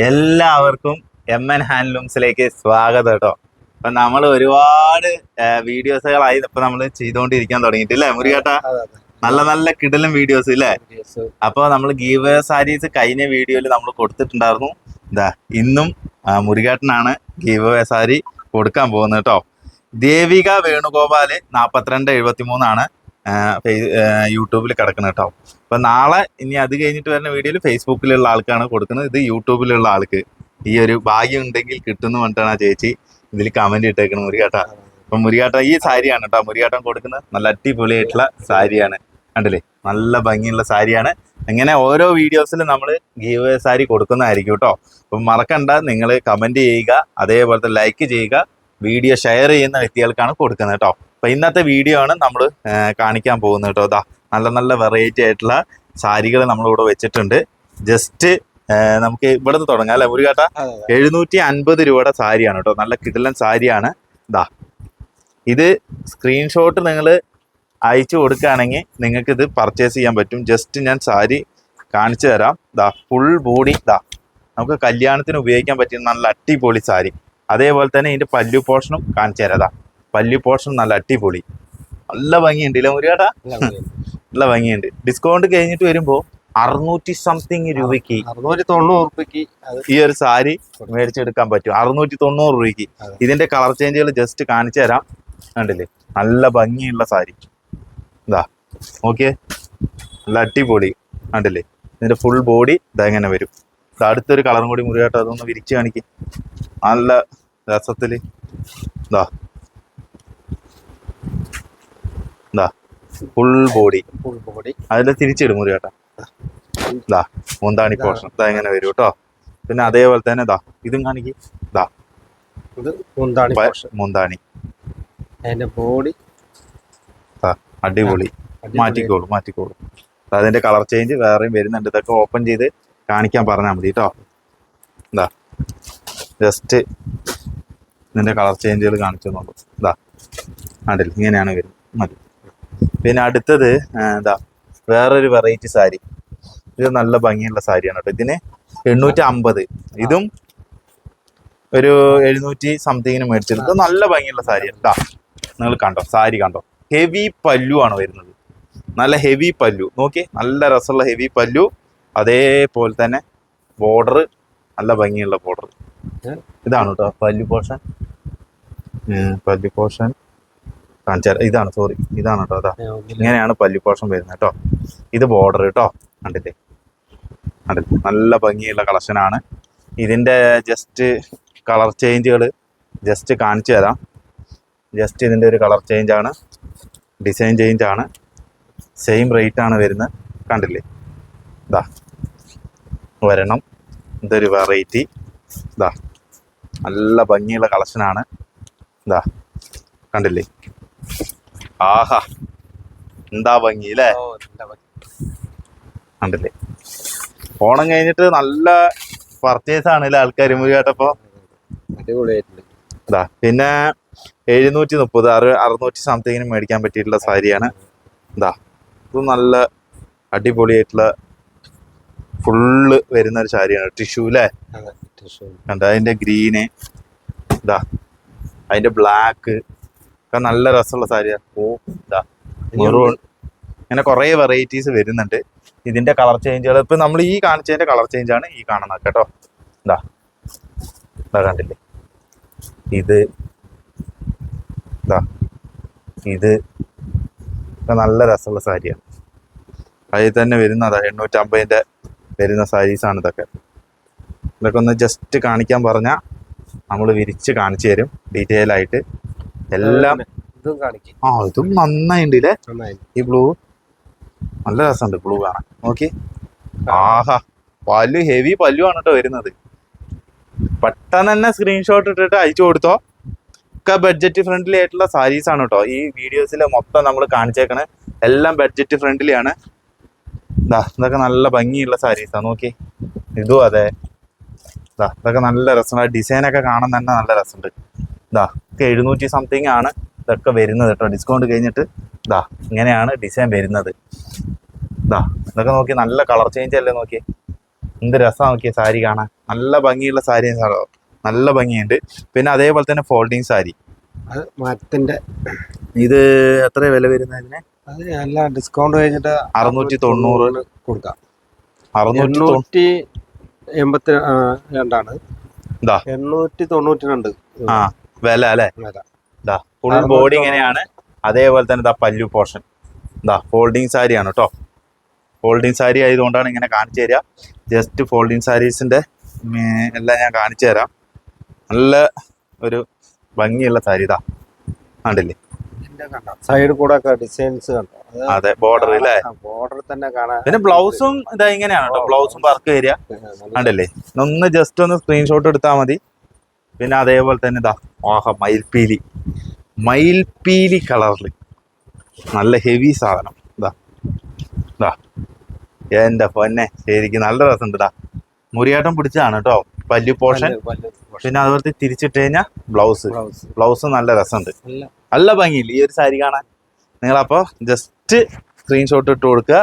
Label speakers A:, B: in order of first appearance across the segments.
A: എല്ലാവർക്കും M N ഹാൻഡ്ലൂംസിലേക്ക് സ്വാഗതം കേട്ടോ. അപ്പൊ നമ്മൾ ഒരുപാട് വീഡിയോസുകളായി ഇപ്പൊ നമ്മൾ ചെയ്തുകൊണ്ടിരിക്കാൻ തുടങ്ങിയിട്ടില്ലേ മുരുകേട്ടാ? നല്ല നല്ല കിടലും വീഡിയോസ് ഇല്ലേ? അപ്പൊ നമ്മൾ ഗീവ് സാരീസ് കഴിഞ്ഞ വീഡിയോയിൽ നമ്മൾ കൊടുത്തിട്ടുണ്ടായിരുന്നു. ഇതാ ഇന്നും മുറികേട്ടനാണ് മുരുകേട്ടനാണ് ഗീവ് സാരി കൊടുക്കാൻ പോകുന്നത് കേട്ടോ. ദേവിക വേണുഗോപാൽ നാൽപ്പത്തിരണ്ട് എഴുപത്തി മൂന്നാണ് യൂട്യൂബിൽ കിടക്കുന്നത് കേട്ടോ. അപ്പൊ നാളെ ഇനി അത് കഴിഞ്ഞിട്ട് വരുന്ന വീഡിയോയിൽ ഫേസ്ബുക്കിലുള്ള ആൾക്കാണ് കൊടുക്കുന്നത്. ഇത് യൂട്യൂബിലുള്ള ആൾക്ക്. ഈ ഒരു ഭാഗ്യം ഉണ്ടെങ്കിൽ കിട്ടുന്നു പറഞ്ഞിട്ടാണ് ചേച്ചി ഇതിൽ കമന്റ് ഇട്ടേക്കുന്നത് മുരികാട്ട. അപ്പൊ മുരികാട്ട ഈ സാരിയാണ് കേട്ടോ. മുരികാട്ടം കൊടുക്കുന്നത് നല്ല അടിപൊളിയായിട്ടുള്ള സാരിയാണ്. കണ്ടില്ലേ? നല്ല ഭംഗിയുള്ള സാരിയാണ്. അങ്ങനെ ഓരോ വീഡിയോസിലും നമ്മൾ ഗീവ് സാരി കൊടുക്കുന്നതായിരിക്കും കേട്ടോ. അപ്പം മറക്കണ്ട നിങ്ങൾ കമന്റ് ചെയ്യുക അതേപോലത്തെ ലൈക്ക് ചെയ്യുക വീഡിയോ ഷെയർ ചെയ്യുന്ന വ്യക്തികൾക്കാണ് കൊടുക്കുന്നത് കേട്ടോ. അപ്പൊ ഇന്നത്തെ വീഡിയോ ആണ് നമ്മൾ കാണിക്കാൻ പോകുന്നത് കേട്ടോ. അതാ നല്ല നല്ല വെറൈറ്റി ആയിട്ടുള്ള സാരികൾ നമ്മളിവിടെ വെച്ചിട്ടുണ്ട്. ജസ്റ്റ് നമുക്ക് ഇവിടെ നിന്ന് തുടങ്ങാം അല്ലെ ഒരു കേട്ട എഴുന്നൂറ്റി അൻപത് രൂപയുടെ സാരിയാണ് കേട്ടോ. നല്ല കിടിലൻ സാരിയാണ്. ഇതാ ഇത് സ്ക്രീൻഷോട്ട് നിങ്ങൾ അയച്ചു കൊടുക്കുകയാണെങ്കിൽ നിങ്ങൾക്ക് ഇത് പർച്ചേസ് ചെയ്യാൻ പറ്റും. ജസ്റ്റ് ഞാൻ സാരി കാണിച്ചു തരാം. ദാ ഫുൾ ബോഡി ദാ നമുക്ക് കല്യാണത്തിന് ഉപയോഗിക്കാൻ പറ്റിയ നല്ല അടിപൊളി സാരി. അതേപോലെ തന്നെ ഇതിന്റെ പല്ലു പോർഷനും കാണിച്ചു തരാം. പല്ലു പോർഷൻ നല്ല അടിപൊളി. നല്ല ഭംഗിയുണ്ട് ഇല്ല മുരുകേട്ടാ? നല്ല ഭംഗിയുണ്ട്. ഡിസ്കൗണ്ട് കഴിഞ്ഞിട്ട് വരുമ്പോൾ അറുന്നൂറ്റി സംതിങ് രൂപയ്ക്ക്
B: അറുന്നൂറ്റി തൊണ്ണൂറ് രൂപയ്ക്ക്
A: ഈ ഒരു സാരി മേടിച്ചെടുക്കാൻ പറ്റും. അറുന്നൂറ്റി തൊണ്ണൂറ് രൂപയ്ക്ക് ഇതിന്റെ കളർ ചേഞ്ചുകൾ ജസ്റ്റ് കാണിച്ചു തരാം. കണ്ടില്ലേ? നല്ല ഭംഗിയുള്ള സാരി. ഇതാ ഓക്കെ നല്ല അടിപൊളി. കണ്ടില്ലേ? ഇതിന്റെ ഫുൾ ബോഡി ഇതെങ്ങനെ വരും. അടുത്തൊരു കളറും കൂടി മുറിയാട്ടോ അതൊന്ന് വിരിച്ചു കാണിക്ക്. നല്ല രസത്തിൽ. ഇതാ ഫുൾ ബോഡി
B: ഫുൾ ബോഡി
A: അതിൽ തിരിച്ചിടും മുറിയാട്ട ഇതാ മുന്താണി പോർഷൻ ഇതാ ഇങ്ങനെ വരും കേട്ടോ പിന്നെ അതേപോലെ തന്നെ ഇതാ ഇതും കാണിക്ക്. ഇതാ
B: മുന്താണി
A: മുന്താണി.
B: അതിന്റെ ബോഡി
A: അടിപൊളി. മാറ്റിക്കോളൂ മാറ്റിക്കോളൂ. അതിന്റെ കളർ ചേഞ്ച് വേറെയും വരുന്നുണ്ട്. ഇതൊക്കെ ഓപ്പൺ ചെയ്ത് കാണിക്കാൻ പറഞ്ഞാൽ മതി കേട്ടോ എന്താ ജസ്റ്റ് ഇതിന്റെ കളർ ചേഞ്ചുകൾ കാണിച്ചു നോക്കും ഇതാ കണ്ടില്ല? ഇങ്ങനെയാണ് വരുന്നത്. മതി. പിന്നെ അടുത്തത് എന്താ വേറൊരു വെറൈറ്റി സാരി. ഇത് നല്ല ഭംഗിയുള്ള സാരിയാണ് കേട്ടോ. ഇതിന് എണ്ണൂറ്റി അമ്പത് ഇതും ഒരു എഴുന്നൂറ്റി സംതിങ്ങിന് മേടിച്ചത്. നല്ല ഭംഗിയുള്ള സാരി ഇതാ നിങ്ങൾ കണ്ടോ സാരി കണ്ടോ. ഹെവി പല്ലു ആണ് വരുന്നത്. നല്ല ഹെവി പല്ലു. നോക്കി നല്ല രസമുള്ള ഹെവി പല്ലു. അതേപോലെ തന്നെ ബോർഡർ നല്ല ഭംഗിയുള്ള ബോർഡർ ഇതാണ് കേട്ടോ പല്ലു പോർഷൻ പല്ലു പോർഷൻ കാണിച്ചാൽ ഇതാണ് സോറി ഇതാണ് കേട്ടോ അതാ. ഇങ്ങനെയാണ് പല്ലിപ്പോഷം വരുന്നത് കേട്ടോ ഇത് ബോർഡർ കേട്ടോ കണ്ടില്ലേ? കണ്ടില്ലേ? നല്ല ഭംഗിയുള്ള കളക്ഷനാണ് ഇതിന്റെ ജസ്റ്റ് കളർ ചേഞ്ചുകൾ ജസ്റ്റ് കാണിച്ചു തരാം. ജസ്റ്റ് ഇതിന്റെ ഒരു കളർ ചേഞ്ച് ആണ് ഡിസൈൻ ചേഞ്ച് ആണ് സെയിം റേറ്റ് ആണ് വരുന്നത്. കണ്ടില്ലേ? ഇതാ വരണം. ഇതൊരു വെറൈറ്റി ഇതാ നല്ല ഭംഗിയുള്ള കളക്ഷനാണ് ഇതാ കണ്ടില്ലേ? ആഹാ. എന്താ ഭംഗി. അല്ലേ. കണ്ടില്ലേ? ഓണം കഴിഞ്ഞിട്ട് നല്ല പർച്ചേസ് ആണ് അല്ലേ ആൾക്കാർ
B: കേട്ടപ്പോ?
A: ഇതാ പിന്നെ എഴുന്നൂറ്റി മുപ്പത് അറു അറുന്നൂറ്റി സംതിങ്ങിന് മേടിക്കാൻ പറ്റിയിട്ടുള്ള സാരിയാണ്. ഇതാ ഇത് നല്ല അടിപൊളിയായിട്ടുള്ള ഫുള്ള് വരുന്ന ഒരു സാരിയാണ്. ടിഷ്യൂ അല്ലേ
B: അതെ.
A: കണ്ട അതിന്റെ ഗ്രീന് ഇതാ അതിന്റെ ബ്ലാക്ക് ഒക്കെ നല്ല രസമുള്ള സാരിയാണ് ഓ ഇതാ മെറൂൺ ഇങ്ങനെ കുറേ വെറൈറ്റീസ് വരുന്നുണ്ട്. ഇതിന്റെ കളർ ചേഞ്ചുകൾ ഇപ്പൊ നമ്മൾ ഈ കാണിച്ചതിന്റെ കളർ ചേഞ്ച് ആണ് ഈ കാണുന്നത് കേട്ടോ. ഇതാ ഇതാ കണ്ടില്ലേ? ഇത്. ഇതാ ഇത് ഒക്കെ നല്ല രസമുള്ള സാരിയാണ് അതിൽ തന്നെ വരുന്ന അതാ എണ്ണൂറ്റമ്പതിന്റെ വരുന്ന സാരീസാണ് ഇതൊക്കെ. ഇതൊക്കെ ഒന്ന് ജസ്റ്റ് കാണിക്കാൻ പറഞ്ഞാൽ നമ്മൾ വിരിച്ച് കാണിച്ചു തരും. ഡീറ്റെയിൽ ആയിട്ട്. എല്ലാം
B: ഇതും കാണിക്കും.
A: ആ ഇതും നന്നായിണ്ട് ഇല്ലേ ഈ ബ്ലൂ നല്ല രസമുണ്ട് ബ്ലൂ കാണാൻ. നോക്കി. ആഹാ പല്ലു ഹെവി പല്ലു ആണ് കേട്ടോ വരുന്നത്. പെട്ടെന്ന് തന്നെ സ്ക്രീൻഷോട്ട് ഇട്ടിട്ട് അയച്ചു കൊടുത്തോ. ഒക്കെ ബഡ്ജറ്റ് ഫ്രണ്ട്ലി ആയിട്ടുള്ള സാരീസ് ആണ് കേട്ടോ ഈ വീഡിയോസിൽ മൊത്തം നമ്മൾ കാണിച്ചേക്കണേ. എല്ലാം ബഡ്ജറ്റ് ഫ്രണ്ട്ലി ആണ്. ഇതാ ഇതൊക്കെ നല്ല ഭംഗിയുള്ള സാരീസാണ് നോക്കി. ഇതും അതെ. ഇതാ ഇതൊക്കെ നല്ല രസമുണ്ട്. ഡിസൈനൊക്കെ കാണാൻ തന്നെ നല്ല രസമുണ്ട്. ഇതാ ഒക്കെ എഴുന്നൂറ്റി സംതിങ് ആണ് ഇതൊക്കെ വരുന്നത് കേട്ടോ. ഡിസ്കൗണ്ട് കഴിഞ്ഞിട്ട് ഇതാ ഇങ്ങനെയാണ് ഡിസൈൻ വരുന്നത്. ഇതാ ഇതൊക്കെ നോക്കി നല്ല കളർ ചേഞ്ച് അല്ലേ നോക്കി എന്ത് രസം നോക്കിയ സാരി കാണാൻ. നല്ല ഭംഗിയുള്ള സാരി നല്ല ഭംഗിയുണ്ട്. പിന്നെ അതേപോലെ തന്നെ ഫോൾഡിങ് സാരി.
B: മരത്തിന്റെ
A: ഇത് എത്ര വില വരുന്നതിന്
B: എല്ലാം ഡിസ്കൗണ്ട് കഴിഞ്ഞിട്ട്
A: അറുന്നൂറ്റി തൊണ്ണൂറ്.
B: കൊടുക്കാം.
A: അറുന്നൂറ്റി
B: എൺപത്തി രണ്ടാണ്. എണ്ണൂറ്റി തൊണ്ണൂറ്റി രണ്ട്.
A: ആ. വില അല്ലേ? ഇതാ ഫുൾ ബോഡി ഇങ്ങനെയാണ്. അതേപോലെ തന്നെ ഇതാ പല്ലു പോർഷൻ ഇതാ ഫോൾഡിങ് സാരിയാണ് കേട്ടോ ഫോൾഡിങ് സാരി ആയതുകൊണ്ടാണ് ഇങ്ങനെ കാണിച്ചു തരിക. ജസ്റ്റ് ഫോൾഡിങ് സാരീസിന്റെ എല്ലാം ഞാൻ കാണിച്ചു തരാം. നല്ല ഒരു ഭംഗിയുള്ള സാരി ഇതാ കണ്ടില്ലേ?
B: സൈഡ് കൂടെ ഡിസൈൻസ്
A: അതെ ബോർഡർ അല്ലേ?
B: ബോർഡർ തന്നെ കാണാം
A: പിന്നെ ബ്ലൗസും ഇതാ ഇങ്ങനെയാണ് കേട്ടോ ബ്ലൗസും വർക്ക് വരിക കണ്ടില്ലേ? ഒന്ന് ജസ്റ്റ് ഒന്ന് സ്ക്രീൻഷോട്ട് എടുത്താൽ മതി. പിന്നെ അതേപോലെ തന്നെ ഇതാ ആഹ മയിൽപ്പീലി. മയിൽപ്പീലി കളറിൽ നല്ല ഹെവി സാധനം. ഇതാ ഇതാ എന്റെ പൊന്നെ ശരിക്കും നല്ല രസം ഇതാ മുറിയാട്ടം പിടിച്ചതാണ് കേട്ടോ പല്ലു പോർഷൻ. പിന്നെ അതുപോലെ തിരിച്ചിട്ട് കഴിഞ്ഞാൽ ബ്ലൗസ്.
B: ബ്ലൗസ്.
A: നല്ല രസമുണ്ട്.
B: നല്ല
A: ഭംഗിയില്ല ഈ ഒരു സാരി കാണാൻ. നിങ്ങളപ്പോൾ ജസ്റ്റ് സ്ക്രീൻഷോട്ട് ഇട്ട് കൊടുക്കുക.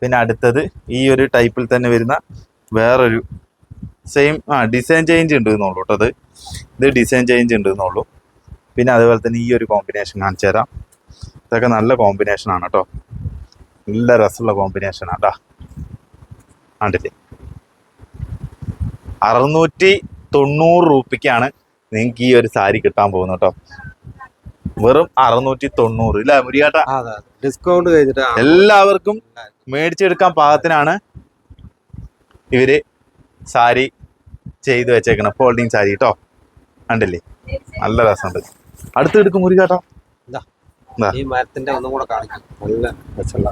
A: പിന്നെ അടുത്തത് ഈ ഒരു ടൈപ്പിൽ തന്നെ വരുന്ന വേറൊരു സെയിം ആ ഡിസൈൻ ചേഞ്ച് ഉണ്ട് എന്നുള്ളൂ കേട്ടോ അത്. ഇത് ഡിസൈൻ ചേഞ്ച് ഉണ്ട് എന്നുള്ളൂ പിന്നെ അതുപോലെ തന്നെ ഈ ഒരു കോമ്പിനേഷൻ കാണിച്ചു തരാം. ഇതൊക്കെ നല്ല കോമ്പിനേഷൻ ആണ് കേട്ടോ. നല്ല രസമുള്ള കോമ്പിനേഷൻ കേട്ടോ കണ്ടില്ലേ? അറുന്നൂറ്റി തൊണ്ണൂറ് രൂപയ്ക്കാണ് നിങ്ങൾക്ക് ഈ ഒരു സാരി കിട്ടാൻ പോകുന്നത് കേട്ടോ. വെറും അറുന്നൂറ്റി തൊണ്ണൂറ് ഇല്ല മുരിയാട്ട?
B: ഡിസ്കൗണ്ട്
A: എല്ലാവർക്കും മേടിച്ചെടുക്കാൻ പാകത്തിനാണ് ഇവർ സാരി ചെയ്ത് വെച്ചേക്കണം ഫോൾഡിങ് സാരി കേട്ടോ കണ്ടില്ലേ? നല്ല രസമുണ്ട്. അടുത്ത് എടുക്കും മുരികാട്ടോ
B: ഈ മരത്തിന്റെ ഒന്നും കൂടെ കാണിക്കും. നല്ല രസമുള്ള.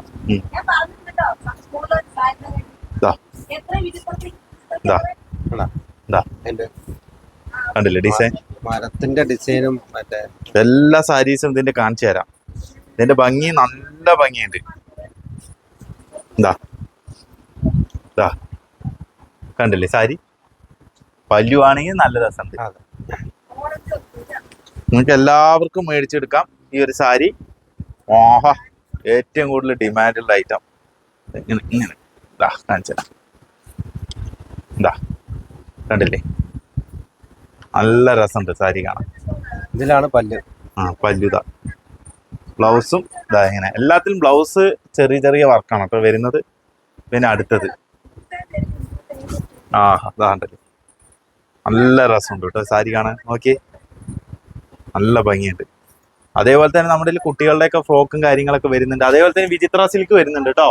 A: കണ്ടില്ലേ ഡിസൈൻ
B: മരത്തിന്റെ ഡിസൈനും മറ്റേ
A: എല്ലാ സാരീസും ഇതിന്റെ കാണിച്ചു തരാം. ഇതിന്റെ ഭംഗി നല്ല ഭംഗിയുണ്ട്. എന്താ ഇതാ കണ്ടില്ലേ സാരി? പല്ലു ആണെങ്കിൽ നല്ല
B: രസം.
A: നിങ്ങൾക്ക് എല്ലാവർക്കും മേടിച്ചെടുക്കാം ഈ ഒരു സാരി. ഓഹാ ഏറ്റവും കൂടുതൽ ഡിമാൻഡുള്ള ഐറ്റം ഇങ്ങനെ ഇങ്ങനെ. ഇതാ കാണിച്ചതാ ഇതാ കണ്ടില്ലേ? നല്ല രസമുണ്ട് സാരി കാണാൻ.
B: ഇതിലാണ് പല്ല്.
A: ആ പല്ലുത ബ്ലൗസും ഇതാ ഇങ്ങനെ. എല്ലാത്തിലും ബ്ലൗസ് ചെറിയ ചെറിയ വർക്കാണ് കേട്ടോ വരുന്നത് പിന്നെ അടുത്തത്. ആ അതാണ്ടല്ലോ നല്ല രസമുണ്ട് കേട്ടോ സാരി കാണാൻ. നോക്കി നല്ല ഭംഗിയുണ്ട്. അതേപോലെ തന്നെ നമ്മുടെ കുട്ടികളുടെ കുട്ടികളുടെയൊക്കെ ഫ്രോക്കും കാര്യങ്ങളൊക്കെ വരുന്നുണ്ട്. അതേപോലെ തന്നെ വിചിത്ര സിൽക്ക് വരുന്നുണ്ട് കേട്ടോ.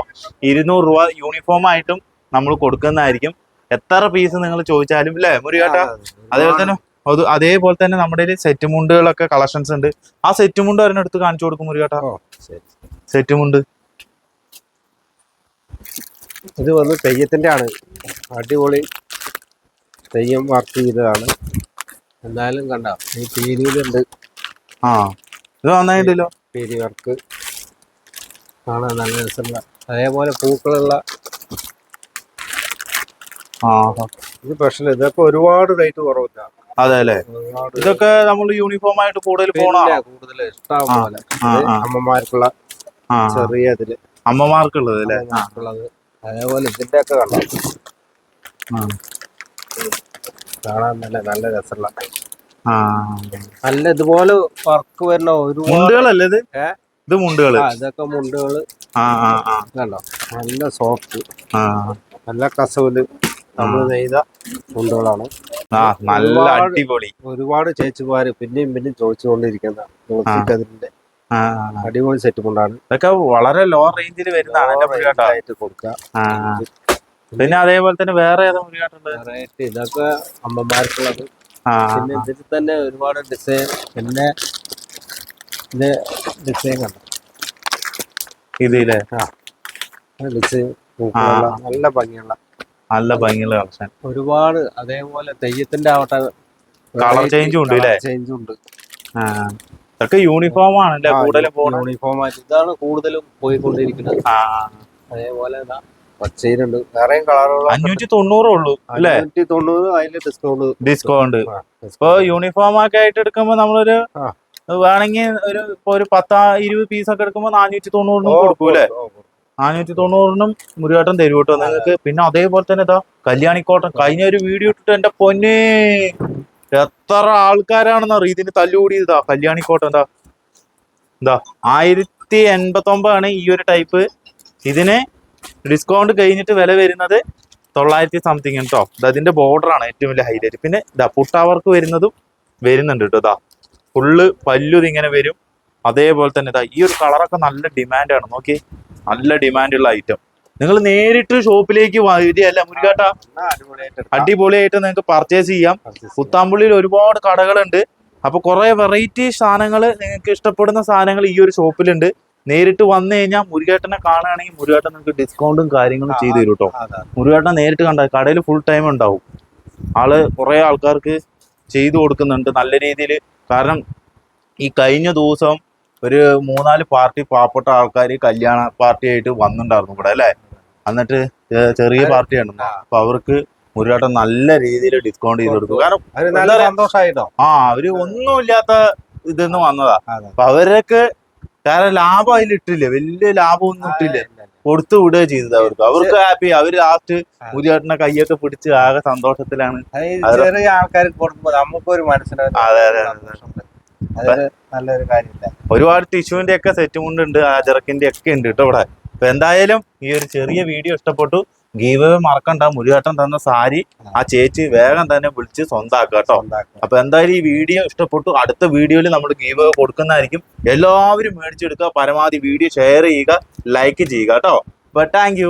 A: ഇരുന്നൂറ് രൂപ യൂണിഫോം ആയിട്ടും നമ്മൾ കൊടുക്കുന്നതായിരിക്കും. എത്ര പീസ് നിങ്ങൾ ചോദിച്ചാലും അല്ലേ ഇല്ലേ മുരുകേട്ട അതേപോലെ തന്നെ അത് അതേപോലെ തന്നെ നമ്മുടെ സെറ്റ് മുണ്ടുകളൊക്കെ കളക്ഷൻസ് ഉണ്ട്. ആ സെറ്റ് മുണ്ട് ഒരെണ്ണം എടുത്ത് കാണിച്ചു കൊടുക്കും
B: മുറി കേട്ടോ
A: സെറ്റ് മുണ്ട്.
B: ഇത് വന്ന് തെയ്യത്തിന്റെ ആണ് അടിപൊളി തെയ്യം വർക്ക് ചെയ്തതാണ്. എന്തായാലും കണ്ട ഈ പീരിയിലുണ്ട്.
A: ആ ഇത് നന്നായിട്ടില്ലോ.
B: പേരി വർക്ക് കാണാൻ നല്ല രസമുള്ള അതേപോലെ പൂക്കളുള്ള. ഇത് സ്പെഷ്യൽ ഇതൊക്കെ ഒരുപാട് റേറ്റ് കുറവില്ല.
A: അതെ അല്ലേ? ഇതൊക്കെ നമ്മൾ യൂണിഫോം ആയിട്ട് കൂടുതൽ
B: കൂടുതൽ ഇഷ്ടം പോലെ. അമ്മമാർക്കുള്ള ചെറിയ ഇതിൽ.
A: അമ്മമാർക്കുള്ളത് അല്ലേ?
B: അതേപോലെ ഇതിന്റെ ഒക്കെ കണ്ടോ?
A: ആ.
B: കാണാൻ നല്ല നല്ല രസമുള്ള നല്ല ഇതുപോലെ വർക്ക് വരുന്ന ഒരു
A: മുണ്ടുകളല്ലേ ഇത്? ഇത് മുണ്ടുകൾ.
B: ആ, ഇതൊക്കെ
A: ആ
B: കണ്ടോ? നല്ല സോഫ്റ്റ് നല്ല കസവിൽ നമ്മൾ നെയ്ത മുണ്ടുകളാണ്.
A: നല്ല
B: ഒരുപാട്
A: അടിപൊളി.
B: ഒരുപാട് ചേച്ചിമാര് പിന്നെയും പിന്നെയും ചോദിച്ചുകൊണ്ടിരിക്കുന്ന
A: ആ.
B: അടിപൊളി സെറ്റ് കൊണ്ടാണ്.
A: ഇതൊക്കെ വളരെ ലോ റേഞ്ചിൽ വരുന്നതാണ് എന്റെ മുരുകാട്ട.
B: ആയിട്ട് കൊടുക്കുക.
A: പിന്നെ അതേപോലെ തന്നെ വേറെ ഏതാ മുരുകാട്ടുണ്ട്
B: ഇതൊക്കെ അമ്മമാർക്കുള്ളത്. പിന്നെ ഇതിൽ തന്നെ ഒരുപാട് ഡിസൈൻ പിന്നെ ഇത് ഡിസൈൻ കണ്ടു
A: ഇതില്ലേ
B: ഡിസൈൻ നല്ല ഭംഗിയുള്ള.
A: നല്ല ഭംഗിയുള്ള കളക്ഷൻ.
B: ഒരുപാട് അതേപോലെ തെയ്യത്തിന്റെ ആവട്ടെ
A: കളർ ചേഞ്ചും ഉണ്ട്?
B: ചേഞ്ചും ഉണ്ട്.
A: ആ. ഇതൊക്കെ യൂണിഫോം ആണല്ലേ കൂടുതലും
B: യൂണിഫോം ആയിട്ട്. ഇതാണ് കൂടുതലും പോയിക്കൊണ്ടിരിക്കുന്നത്. അതേപോലെ പച്ചയിലുണ്ട്. വേറെയും കളറുകൾ
A: അഞ്ഞൂറ്റി തൊണ്ണൂറേ ഉള്ളൂ അല്ലേ?
B: തൊണ്ണൂറ് അതിന്റെ ഡിസ്കൗണ്ട്
A: ഡിസ്കൗണ്ട് ഇപ്പൊ യൂണിഫോം ഒക്കെ ആയിട്ട് എടുക്കുമ്പോ നമ്മളൊരു. വേണമെങ്കിൽ ഒരു ഇപ്പൊ ഒരു പത്താ ഇരുപത് പീസ് ഒക്കെ എടുക്കുമ്പോ നാനൂറ്റി തൊണ്ണൂറിനും കൊടുക്കും അല്ലേ? നാനൂറ്റി തൊണ്ണൂറിനും മുരുകേട്ടൻ തരും കേട്ടോ. നിങ്ങൾക്ക് പിന്നെ അതേപോലെ തന്നെ ഇതാ കല്യാണിക്കോട്ടൻ കഴിഞ്ഞ ഒരു വീഡിയോ ഇട്ടിട്ട് എന്റെ പൊന്നെ എത്ര ആൾക്കാരാണെന്നറിയോ ഇതിന് തല്ലുകൂടി ഇതാ കല്യാണിക്കോട്ടൻ എന്താ എന്താ ആയിരത്തി എൺപത്തി ഒമ്പതാണ് ഈ ഒരു ടൈപ്പ്. ഇതിന് ഡിസ്കൗണ്ട് കഴിഞ്ഞിട്ട് വില വരുന്നത് തൊള്ളായിരത്തി സംതിങ് കേട്ടോ അതിന്റെ ബോർഡറാണ് ഏറ്റവും വലിയ ഹൈലൈറ്റ് പിന്നെ ഇതാ പുട്ടാവർക്ക് വരുന്നതും വരുന്നുണ്ട് കേട്ടോ ഇതാ. ഫുള്ള് പല്ലു ഇതിങ്ങനെ വരും. അതേപോലെ തന്നെ ഇതാ ഈ ഒരു കളറൊക്കെ നല്ല ഡിമാൻഡാണ് നോക്കി നല്ല ഡിമാൻഡുള്ള ഐറ്റം നിങ്ങൾ നേരിട്ട് ഷോപ്പിലേക്ക് വരികയല്ല മുരുകാട്ട.
B: അടിപൊളിയായിട്ട്
A: നിങ്ങൾക്ക് പർച്ചേസ് ചെയ്യാം. പുത്താമ്പുള്ളിയിൽ ഒരുപാട് കടകളുണ്ട്. അപ്പൊ കുറെ വെറൈറ്റി സാധനങ്ങൾ നിങ്ങൾക്ക് ഇഷ്ടപ്പെടുന്ന സാധനങ്ങൾ ഈ ഒരു ഷോപ്പിലുണ്ട്. നേരിട്ട് വന്നു കഴിഞ്ഞാൽ മുരുകേട്ടനെ കാണുകയാണെങ്കിൽ മുരുകേട്ടൻ നിങ്ങൾക്ക് ഡിസ്കൗണ്ടും കാര്യങ്ങളും ചെയ്തു തരും കേട്ടോ. മുരുകേട്ടനെ നേരിട്ട് കണ്ട കടയിൽ ഫുൾ ടൈം ഉണ്ടാവും. ആൾ കുറെ ആൾക്കാർക്ക് ചെയ്തു കൊടുക്കുന്നുണ്ട് നല്ല രീതിയിൽ. കാരണം ഈ കഴിഞ്ഞ ദിവസം ഒരു മൂന്നാൽ പാർട്ടി പാവപ്പെട്ട ആൾക്കാർ കല്യാണ പാർട്ടി ആയിട്ട് വന്നിട്ടുണ്ടായിരുന്നു ഇവിടെ അല്ലേ? എന്നിട്ട് ചെറിയ പാർട്ടിയാണ്. അപ്പൊ അവർക്ക് മുരുകാട്ടം നല്ല രീതിയിൽ ഡിസ്കൗണ്ട് ചെയ്ത് കൊടുക്കും. കാരണം
B: സന്തോഷായിട്ടോ?
A: ആ അവർ ഒന്നുമില്ലാത്ത ഇതെന്ന് വന്നതാ. അപ്പൊ അവരൊക്കെ കാരണം ലാഭം അതിൽ ഇട്ടില്ല? വലിയ ലാഭമൊന്നും ഇട്ടില്ല. കൊടുത്തു വിടുക ചെയ്തത് അവർക്ക്. അവർക്ക് ഹാപ്പി അവർ ലാസ്റ്റ്
B: ആ.
A: മുരിയാട്ടിനെ കൈയൊക്കെ പിടിച്ച് ആകെ സന്തോഷത്തിലാണ്.
B: ചെറിയ ആൾക്കാർക്ക് കൊടുക്കുമ്പോൾ നമുക്കൊരു മനസ്സിനൊരു
A: അതെ,
B: നല്ലൊരു കാര്യമില്ല.
A: ഒരുപാട് ടിഷ്യൂവിന്റെ ഒക്കെ സെറ്റ് മുണ്ടുണ്ട് ആജറക്കിന്റെ ഒക്കെ ഉണ്ട് കേട്ടോ ഇവിടെ. അപ്പൊ എന്തായാലും ഈ ഒരു ചെറിയ വീഡിയോ ഇഷ്ടപ്പെട്ടു. ഗീവ് മറക്കണ്ട. മുരുകാട്ടൻ തന്ന സാരി ആ ചേച്ചി വേഗം തന്നെ വിളിച്ച് സ്വന്തമാക്കുക കേട്ടോ. അപ്പൊ എന്തായാലും ഈ വീഡിയോ ഇഷ്ടപ്പെട്ടു. അടുത്ത വീഡിയോയിൽ നമ്മൾ ഗീവ് കൊടുക്കുന്നതായിരിക്കും. എല്ലാവരും മേടിച്ചെടുക്കുക. പരമാവധി വീഡിയോ ഷെയർ ചെയ്യുക. ലൈക്ക് ചെയ്യുക കേട്ടോ. അപ്പൊ താങ്ക്